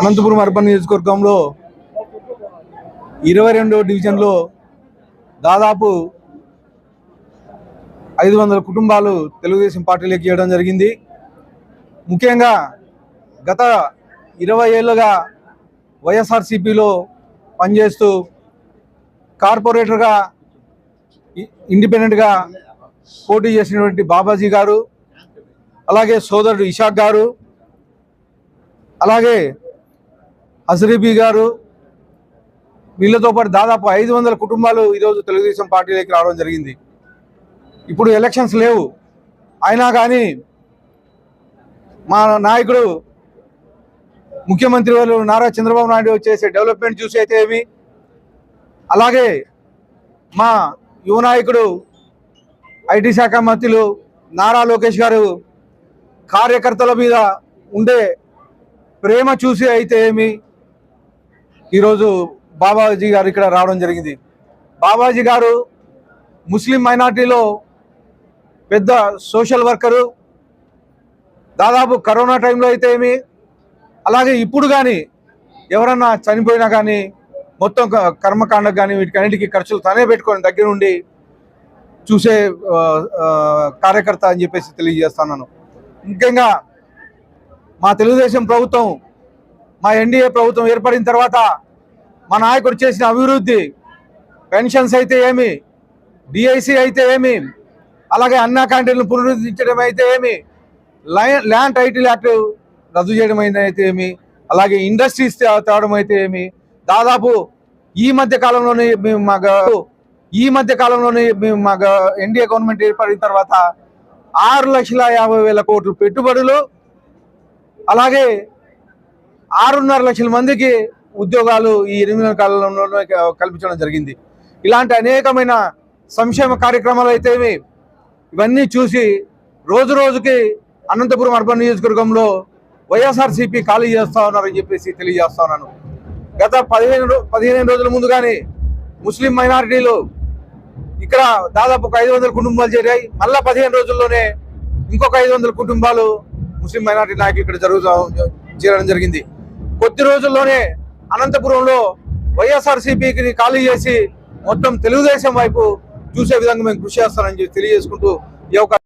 Anantapuram urban నియోజకవర్గంలో ఇరవై రెండవ డివిజన్లో దాదాపు ఐదు వందల కుటుంబాలు తెలుగుదేశం పార్టీలోకి చేయడం జరిగింది. ముఖ్యంగా గత ఇరవై ఏళ్ళుగా వైఎస్ఆర్సిపిలో పనిచేస్తూ కార్పొరేటర్గా ఇండిపెండెంట్గా పోటీ చేసినటువంటి బాబాజీ గారు అలాగే సోదరుడు ఇషాక్ గారు అలాగే అసరీబీ గారు వీళ్ళతో పాటు దాదాపు ఐదు వందల కుటుంబాలు ఈరోజు తెలుగుదేశం పార్టీలోకి రావడం జరిగింది. ఇప్పుడు ఎలక్షన్స్ లేవు. అయినా కానీ మా నాయకుడు ముఖ్యమంత్రి వాళ్ళు నారా చంద్రబాబు నాయుడు చేసే డెవలప్మెంట్ చూసి అయితే ఏమి? అలాగే మా యువ నాయకుడు ఐటీ శాఖ మంత్రులు నారా లోకేష్ గారు కార్యకర్తల మీద ఉండే ప్రేమ చూసి అయితే ఏమి? ఈరోజు బాబాజీ గారు ఇక్కడ రావడం జరిగింది. బాబాజీ గారు ముస్లిం మైనార్టీలో పెద్ద సోషల్ వర్కరు. దాదాపు కరోనా టైంలో అయితే ఏమి అలాగే ఇప్పుడు కానీ ఎవరన్నా చనిపోయినా కానీ మొత్తం కర్మకాండకు కానీ వీటికన్నిటికీ ఖర్చులు తనే పెట్టుకొని దగ్గర ఉండి చూసే కార్యకర్త అని చెప్పేసి తెలియజేస్తున్నాను ముఖ్యంగా మా తెలుగుదేశం ప్రభుత్వం మా ఎన్డీఏ ప్రభుత్వం ఏర్పడిన తర్వాత మా నాయకుడు చేసిన అభివృద్ధి పెన్షన్స్ అయితే ఏమి డిఐసి అయితే ఏమి అలాగే అన్నా క్యాంటీన్లు పునరుద్ధరించడం అయితే ఏమి ల్యాండ్ టైటిల్ యాక్ట్ రద్దు చేయడం అయితే ఏమి అలాగే ఇండస్ట్రీస్ తేవడం అయితే ఏమి దాదాపు ఈ మధ్య కాలంలోనే మేము మా ఈ మధ్య కాలంలోనే మేము మా ఎన్డీఏ గవర్నమెంట్ ఏర్పడిన తర్వాత ఆరు లక్షల యాభై వేల కోట్లు పెట్టుబడులు అలాగే ఆరున్నర లక్షల మందికి ఉద్యోగాలు ఈ ఎనిమిది నెలల కాలంలో కల్పించడం జరిగింది. ఇలాంటి అనేకమైన సంక్షేమ కార్యక్రమాలు అయితే ఇవన్నీ చూసి రోజు రోజుకి అనంతపురం అర్బన్ నియోజకవర్గంలో వైఎస్ఆర్సీపీ ఖాళీ చేస్తా ఉన్నారని చెప్పేసి తెలియజేస్తా ఉన్నాను. గత పదిహేను రో- పదిహేను రోజుల ముందు కానీ ముస్లిం మైనారిటీలు ఇక్కడ దాదాపు ఒక ఐదు వందల కుటుంబాలు చేరాయి. మళ్ళా పదిహేను రోజుల్లోనే ఇంకొక ఐదు వందల కుటుంబాలు ముస్లిం మైనారిటీ నాయకులు ఇక్కడ జరుగుతూ చేరడం జరిగింది. కొద్ది రోజుల్లోనే అనంతపురంలో వైఎస్ఆర్సీపీకి ఖాళీ చేసి మొత్తం తెలుగుదేశం వైపు చూసే విధంగా మేము కృషి చేస్తానని తెలియజేసుకుంటూ ఈ అవకాశం